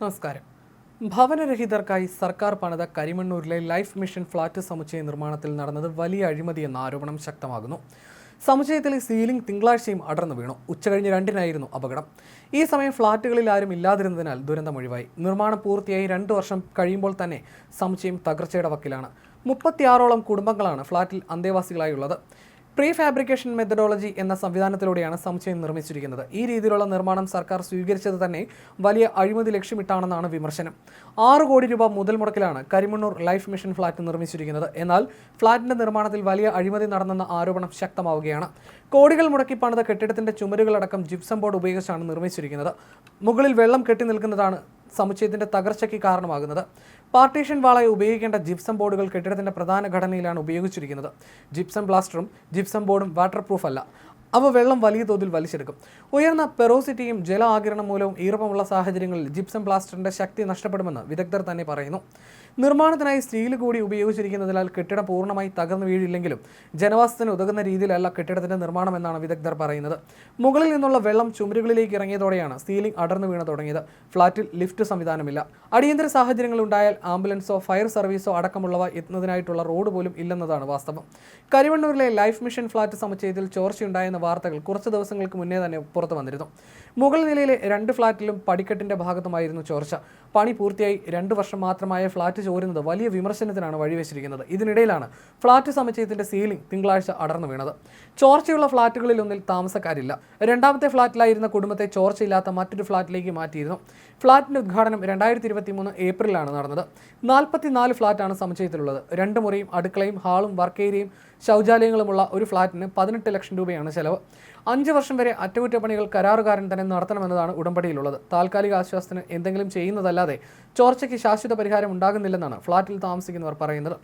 നമസ്കാരം. ഭവനരഹിതർക്കായി സർക്കാർ പണിത കരിമണ്ണൂരിലെ ലൈഫ് മിഷൻ ഫ്ളാറ്റ് സമുച്ചയ നിർമ്മാണത്തിൽ നടന്നത് വലിയ അഴിമതി എന്ന ആരോപണം ശക്തമാകുന്നു. സമുച്ചയത്തിലെ സീലിംഗ് തിങ്കളാഴ്ചയും അടർന്നു വീണു. ഉച്ചകഴിഞ്ഞ് രണ്ടിനായിരുന്നു അപകടം. ഈ സമയം ഫ്ളാറ്റുകളിൽ ആരും ഇല്ലാതിരുന്നതിനാൽ ദുരന്തം ഒഴിവായി. നിർമ്മാണം പൂർത്തിയായി രണ്ടു വർഷം കഴിയുമ്പോൾ തന്നെ സമുച്ചയം തകർച്ചയുടെ വക്കിലാണ്. മുപ്പത്തിയാറോളം കുടുംബങ്ങളാണ് ഫ്ളാറ്റിൽ അന്തേവാസികളായുള്ളത്. പ്രീ ഫാബ്രിക്കേഷൻ മെത്തഡോളജി എന്ന സംവിധാനത്തിലൂടെയാണ് സമുച്ചയം നിർമ്മിച്ചിരിക്കുന്നത്. ഈ രീതിയിലുള്ള നിർമ്മാണം സർക്കാർ സ്വീകരിച്ചത് തന്നെ വലിയ അഴിമതി ലക്ഷ്യമിട്ടാണെന്നാണ് വിമർശനം. ആറ് കോടി രൂപ മുതൽ മുടക്കിലാണ് കരിമണ്ണൂർ ലൈഫ് മിഷൻ ഫ്ളാറ്റ് നിർമ്മിച്ചിരിക്കുന്നത്. എന്നാൽ ഫ്ളാറ്റിന്റെ നിർമ്മാണത്തിൽ വലിയ അഴിമതി നടന്നെന്ന ആരോപണം ശക്തമാവുകയാണ്. കോടികൾ മുടക്കി പണിത കെട്ടിടത്തിന്റെ ചുമരുകളടക്കം ജിപ്സം ബോർഡ് ഉപയോഗിച്ചാണ് നിർമ്മിച്ചിരിക്കുന്നത്. മുകളിൽ വെള്ളം കെട്ടി നിൽക്കുന്നതാണ് സമുച്ചയത്തിന്റെ തകർച്ചയ്ക്ക് കാരണമാകുന്നത്. പാർട്ടീഷൻ വാളായി ഉപയോഗിക്കേണ്ട ജിപ്സം ബോർഡുകൾ കെട്ടിടത്തിന്റെ പ്രധാന ഘടനയിലാണ് ഉപയോഗിച്ചിരിക്കുന്നത്. ജിപ്സം ബ്ലാസ്റ്ററും ജിപ്സം ബോർഡും വാട്ടർ പ്രൂഫ് അല്ല അവ വെള്ളം വലിയ തോതിൽ വലിച്ചെടുക്കും. ഉയർന്ന പെറോസിറ്റിയും ജല ആകിരണം മൂലവും ഈർപ്പമുള്ള സാഹചര്യങ്ങളിൽ ജിപ്സം പ്ലാസ്റ്ററിന്റെ ശക്തി നഷ്ടപ്പെടുമെന്ന് വിദഗ്ധർ തന്നെ പറയുന്നു. നിർമ്മാണത്തിനായി സ്റ്റീൽ കൂടി ഉപയോഗിച്ചിരിക്കുന്നതിനാൽ കെട്ടിടം പൂർണമായി തകർന്നു വീഴില്ലെങ്കിലും ജനവാസത്തിന് ഉതകുന്ന രീതിയിലല്ല കെട്ടിടത്തിന്റെ നിർമ്മാണം എന്നാണ് വിദഗ്ധർ പറയുന്നത്. മുകളിൽ നിന്നുള്ള വെള്ളം ചുമരുകളിലേക്ക് ഇറങ്ങിയതോടെയാണ് സീലിംഗ് അടർന്നു വീണ് തുടങ്ങിയത്. ഫ്ളാറ്റിൽ ലിഫ്റ്റ് സംവിധാനമില്ല. അടിയന്തര സാഹചര്യങ്ങൾ ഉണ്ടായാൽ ആംബുലൻസോ ഫയർ സർവീസോ അടക്കമുള്ളവ എത്തുന്നതിനായിട്ടുള്ള റോഡ് പോലും ഇല്ലെന്നതാണ് വാസ്തവം. കരിവണ്ണൂരിലെ ലൈഫ് മിഷൻ ഫ്ളാറ്റ് സമുച്ചയത്തിൽ ചോർച്ചയുണ്ടായെന്ന വാർത്തകൾ കുറച്ച് ദിവസങ്ങൾക്ക് മുന്നേ തന്നെ പുറത്തു വന്നിരുന്നു. മുകൾ നിലയിലെ രണ്ട് ഫ്ളാറ്റിലും പടിക്കെട്ടിന്റെ ഭാഗത്തുമായിരുന്നു ചോർച്ച. പണി പൂർത്തിയായി രണ്ട് വർഷം മാത്രമായ ഫ്ളാറ്റ് ചോരുന്നത് വലിയ വിമർശനത്തിനാണ് വഴിവെച്ചിരിക്കുന്നത്. ഇതിനിടയിലാണ് ഫ്ളാറ്റ് സമുച്ചയത്തിന്റെ സീലിംഗ് തിങ്കളാഴ്ച അടർന്നു വീണത്. ചോർച്ചയുള്ള ഫ്ളാറ്റുകളിലൊന്നിൽ താമസക്കാരില്ല. രണ്ടാമത്തെ ഫ്ളാറ്റിലായിരുന്ന കുടുംബത്തെ ചോർച്ചയില്ലാത്ത മറ്റൊരു ഫ്ളാറ്റിലേക്ക് മാറ്റിയിരുന്നു. ഫ്ളാറ്റിന്റെ ഉദ്ഘാടനം രണ്ടായിരത്തി ഇരുപത്തി മൂന്ന് ഏപ്രിലാണ് നടന്നത്. നാൽപ്പത്തിനാല് ഫ്ളാറ്റാണ് സമുച്ചയത്തിലുള്ളത്. രണ്ട് മുറിയും അടുക്കളയും ഹാളും വർക്ക് ഏരിയയും ശൗചാലയങ്ങളുമുള്ള ഒരു ഫ്ളാറ്റിന് പതിനെട്ട് ലക്ഷം രൂപയാണ് ചെലവ്. അഞ്ച് വർഷം വരെ അറ്റകുറ്റപ്പണികൾ കരാറുകാരൻ തന്നെ നടത്തണമെന്നതാണ് ഉടമ്പടിയിലുള്ളത്. താൽക്കാലിക ആശ്വാസത്തിന് എന്തെങ്കിലും ചെയ്യുന്നതല്ലാതെ ചോർച്ചയ്ക്ക് ശാശ്വത പരിഹാരം ഉണ്ടാകുന്നില്ലെന്നാണ് ഫ്ളാറ്റിൽ താമസിക്കുന്നവർ പറയുന്നത്.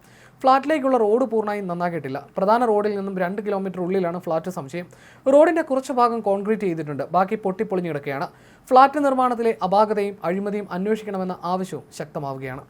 ഫ്ളാറ്റിലേക്കുള്ള റോഡ് പൂർണമായും നന്നാക്കിയിട്ടില്ല. പ്രധാന റോഡിൽ നിന്നും രണ്ട് കിലോമീറ്റർ ഉള്ളിലാണ് ഫ്ളാറ്റ് സംശയം. റോഡിന്റെ കുറച്ച് ഭാഗം കോൺക്രീറ്റ് ചെയ്തിട്ടുണ്ട്. ബാക്കി പൊട്ടിപ്പൊളിഞ്ഞു കിടക്കുകയാണ്. ഫ്ളാറ്റ് നിർമ്മാണത്തിലെ അപാകതയും അഴിമതിയും അന്വേഷിക്കണമെന്ന ആവശ്യവും ശക്തമാവുകയാണ്.